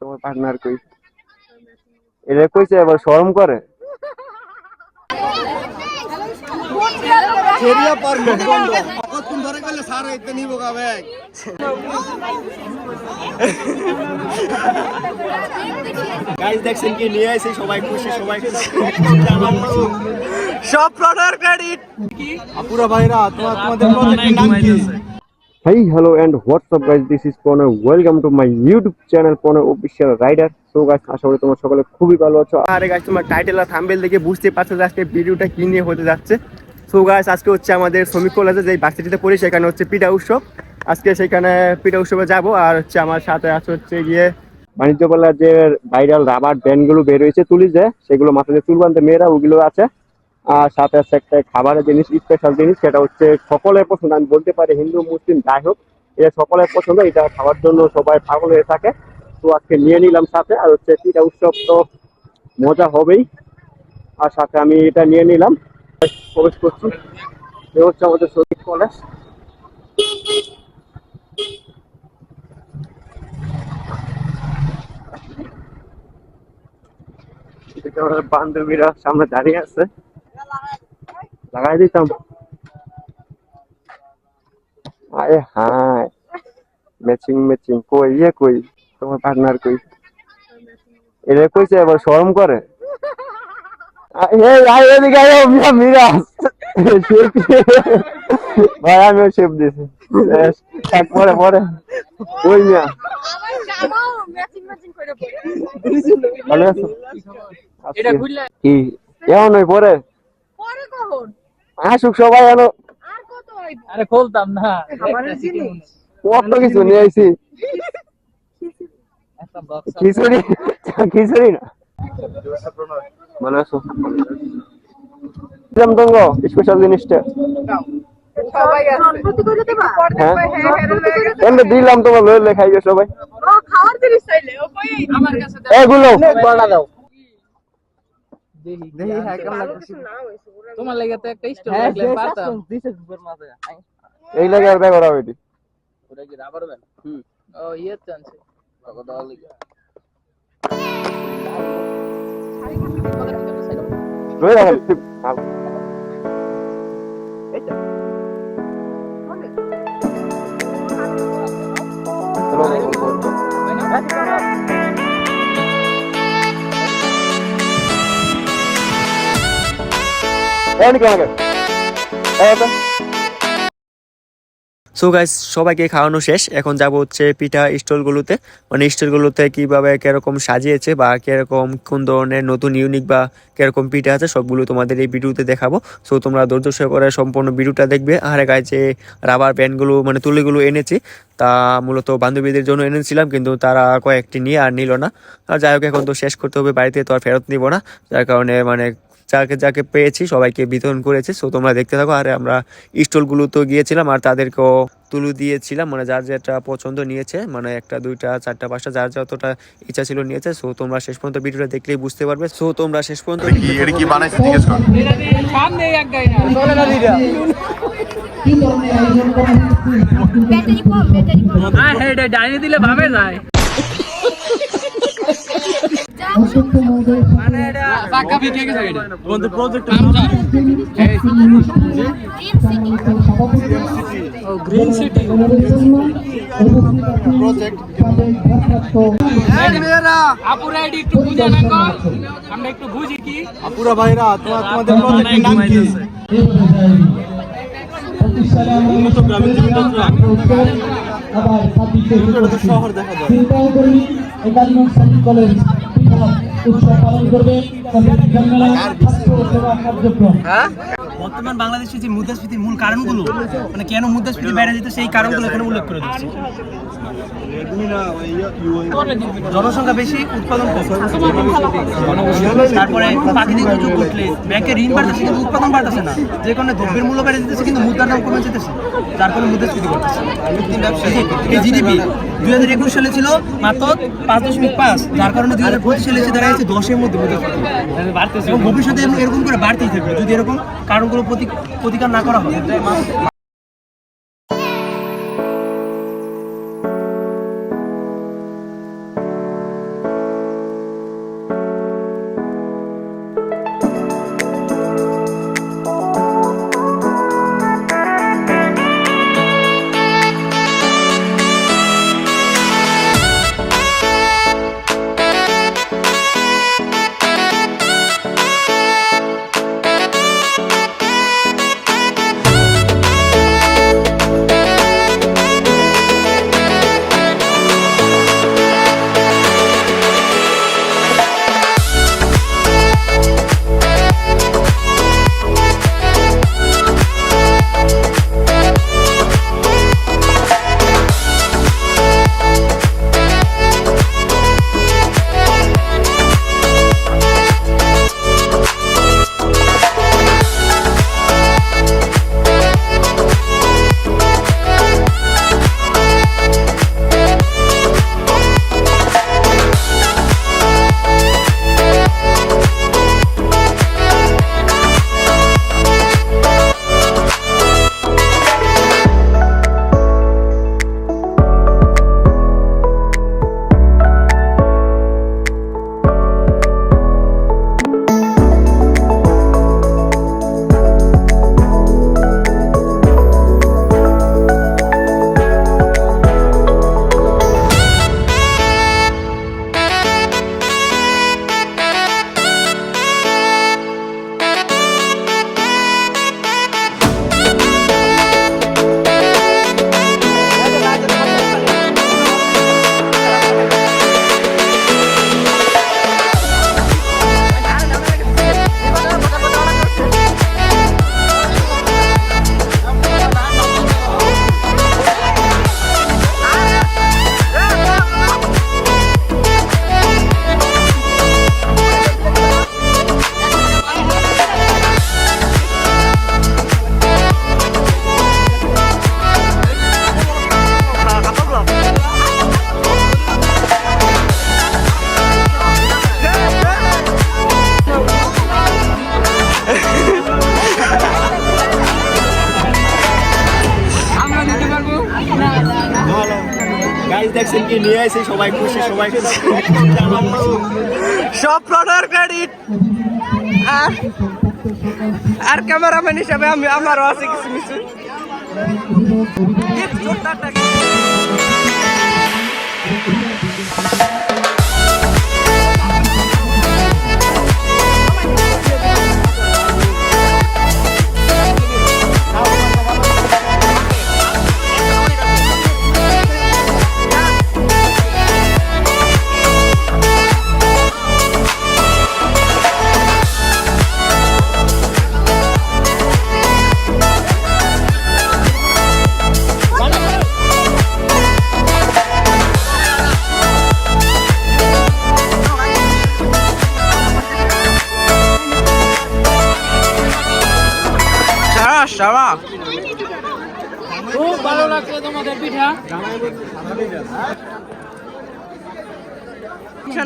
তোমার পার্টনার কই? এটা কইছে এবার শরম করে। সেরিয়া পার বন্ধ। কতক্ষণ ধরে গেলে সারা এতে নিব গাবে গাইস দেখছেন কি? নিয়ে আইছে সবাই খুশি সবাই সব প্রোডাক্ট ক্রেডিট আপুরা ভাইরা তোমার তোমাদের প্রজেক্টের নাম কি? Hey, hello, and what's up, guys? This is Pone. Welcome to my YouTube channel, Pone Official Rider. So, আশা করি তোমরা সকলে খুবই ভালো আছো আরে গাইস তোমার টাইটেল আর থাম্বেল দেখে বুঝতে পারছ যে আজকে ভিডিওটা কি নিয়ে হতে যাচ্ছে সো গাইস আজকে হচ্ছে আমাদের শ্রমিক কলেজে যে ভার্সিটিতে পড়ি সেখানে হচ্ছে পিঠা উৎসব আজকে সেখানে পিঠা উৎসবে যাব আর হচ্ছে আমার সাথে আছে হচ্ছে গিয়ে বাণিজ্য যে ভাইরাল রাবার ব্যান্ডগুলো বের হয়েছে তুলি যে সেগুলো মাথায় চুল বাঁধতে মেয়েরা ওগুলো আছে আর সাথে আছে একটা খাবারের জিনিস স্পেশাল জিনিস, সেটা হচ্ছে সকলের পছন্দ। আমি বলতে পারি হিন্দু, মুসলিম, যাই হোক এটা সকলের পছন্দ, এটা খাওয়ার জন্য সবাই পাগল হয়ে থাকে। তো আজকে নিয়ে নিলাম সাথে, আর হচ্ছে পিঠা উৎসব তো মজা হবেই। আর সাথে আমি এটা নিয়ে নিলাম। প্রবেশ করছি। এ হচ্ছে আমাদের শ্রমিক কলেজ। এটা বান্ধবীরা সামনে দাঁড়িয়ে আছে। লাগাই দিতাম আরে হাই ম্যাচিং ম্যাচিং কই ইয়ে কই তোমার পার্টনার কই এটা কইছে এবার শরম করে আ- এই আয় এদিকে আয় মিয়া মিরাজ ভাই আমিও শেপ ব্যাস, পরে পরে ওই মিয়া ভালো আছো কি এমন ওই পরে পরে কখন আসুক সবাই এলো আর আরে খুলতাম না। কত কিছু নিয়ে আইছি। খিচুড়ি? খিচুড়ি না। ভালো আছো? দিলাম তঙ্গ স্পেশাল জিনিসটা। হ্যাঁ। হ্যাঁ হ্যাঁ হয়ে দিলাম তোমার লইলে খাইবে সবাই। ও খাওয়ার জিনিস চাইলে ও কই আমার কাছে এগুলো। দাও। হ্যাঁ ভালো তোমার লাগে তো একটা স্টোর হ্যাঁ লাগলে পারতাম এই লাগে আর রাও এটি ওটা কি রাবার হুম ও ইয়ে চান্সে কত দাও লাগি লাগে এই সো গাইস সবাইকে খাওয়ানো শেষ। এখন যাব হচ্ছে পিঠা স্টলগুলোতে। মানে স্টলগুলোতে কীভাবে, কীরকম সাজিয়েছে বা কীরকম কোন ধরনের নতুন ইউনিক বা কীরকম পিঠা আছে, সবগুলো তোমাদের এই ভিডিওতে দেখাবো। সো তোমরা ধৈর্য সহকারে সম্পূর্ণ ভিডিওটা দেখবে। আর গায়ে যে রাবার প্যান্টগুলো মানে তুলিগুলো এনেছি, তা মূলত বান্ধবীদের জন্য এনেছিলাম, কিন্তু তারা কয়েকটি নিয়ে আর নিল না। আর যাই হোক, এখন তো শেষ করতে হবে, বাড়িতে তো আর ফেরত নিব না। যার কারণে মানে যাকে যাকে পেয়েছি সবাইকে বিতরণ করেছি। সো তোমরা দেখতে থাকো আর আমরা স্টলগুলো তো গিয়েছিলাম আর তাদেরকেও তুলু দিয়েছিলাম। মানে যার যেটা পছন্দ নিয়েছে মানে একটা দুইটা চারটা পাঁচটা যার যতটা ইচ্ছা ছিল নিয়েছে। সো তোমরা শেষ পর্যন্ত ভিডিওটা দেখলেই বুঝতে পারবে। সো তোমরা শেষ পর্যন্ত কি এটা বানাইছে? জিজ্ঞেস কর। সামনে এক গাই না ব্যাটারি কম ব্যাটারি কম। হ্যাঁ এটা ডাইনে দিলে ভাবে যায়। আমরা একটু বুঝি কি আপুরা ভাইরা তোমাদের প্রজেক্টের নাম কি উন্নত গ্রামীণ জীবনযাত্রা শহর দেখা যায় উৎসব পালন করবে। ছাত্র কার্যক্রম। হ্যাঁ? বর্তমান বাংলাদেশের যে মুদ্রাস্ফীতির মূল কারণগুলো মানে কেন মুদ্রাস্ফীতি বেড়ে যেত সেই কারণগুলো এখানে উল্লেখ করে দিচ্ছি। জনসংখ্যা বেশি, উৎপাদন তারপরে প্রাকৃতিক দুর্যোগ ঘটলে ব্যাংকে ঋণ বাড়তেছে কিন্তু উৎপাদন বাড়তেছে না। যে কারণে দ্রব্যের মূল্য বেড়ে যেতেছে কিন্তু মুদ্রার দাম কমে যেতেছে। যার কারণে মুদ্রাস্ফীতি এই জিডিপি দুই হাজার একুশ সালে ছিল মাত্র পাঁচ দশমিক পাঁচ, যার কারণে দুই হাজার পঁচিশ সালে এসে দাঁড়িয়েছে দশের মধ্যে ভবিষ্যতে এরকম- করে বাড়তেই থাকবে। যদি এরকম কারণগুলো প্রতিকার না করা হয় নিয়ে সবাই খুশি সবাই খুশি। সব প্রোডার ক্রেডিট আর ক্যামেরাম্যান হিসাবে আমি, আমারও আছে কিছু কিছু। এই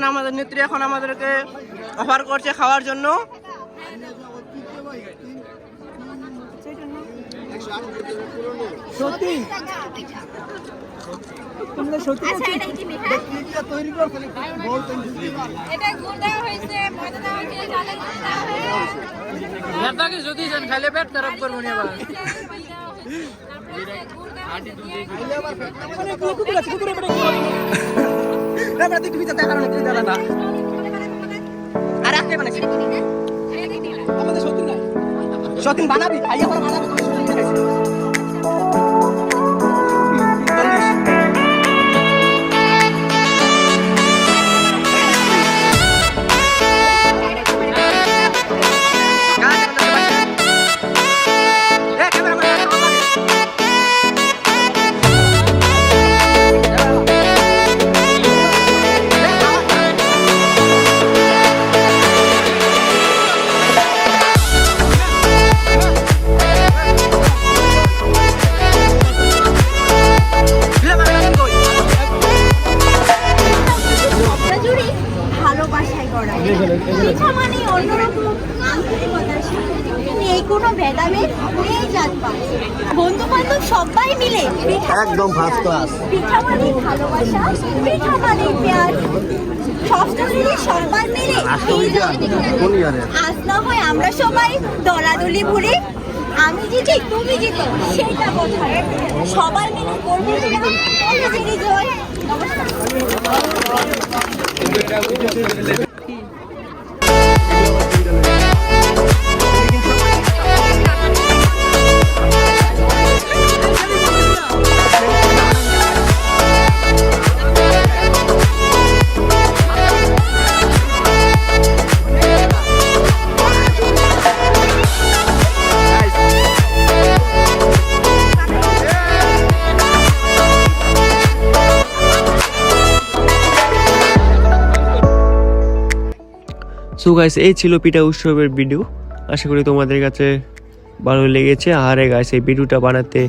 আমাদের নেত্রী এখন আমাদেরকে অফার করছে খাওয়ার জন্য। হয়েছে চালের দেওয়া হয়েছে যদি খাইলে পেট খারাপ করব নি সতীন বানাবি আইয়া বানাবি। একদম ফার্স্ট ক্লাস পিঠা মানে ভালোবাসা পিঠা মানে প্যার ষষ্ঠ শ্রেণি সবাই মিলে আজ না হয় আমরা সবাই দলাদলি ভুলে। আমি জিতি তুমি জিতো সেটা কথা নয়। মিলে করব জয় নমস্কার। সো গাইস এই ছিল পিঠা উৎসবের ভিডিও আশা করি তোমাদের কাছে ভালো লেগেছে। আর গাইস এই ভিডিওটা বানাতে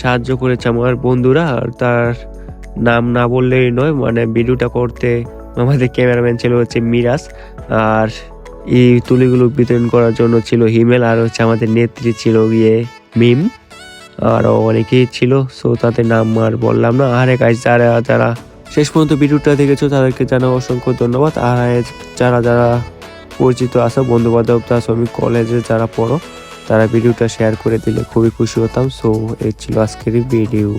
সাহায্য করেছে আমার বন্ধুরা। আর তার নাম না বললেই নয় মানে ভিডিওটা করতে আমাদের ক্যামেরাম্যান ছিল হচ্ছে মিরাজ। আর এই তুলিগুলো বিতরণ করার জন্য ছিল হিমেল, আর হচ্ছে আমাদের নেত্রী ছিল গিয়ে মিম। আরও অনেকেই ছিল সো তাদের নাম আর বললাম না। আর গাইস যারা যারা শেষ পর্যন্ত ভিডিওটা দেখেছ, তাদেরকে জানাই অসংখ্য ধন্যবাদ। আর যারা যারা পরিচিত আসা বন্ধু বান্ধব আছো আমি কলেজে যারা পড়ো, তারা ভিডিওটা শেয়ার করে দিলে খুবই খুশি হতাম। সো এই ছিল আজকের ভিডিও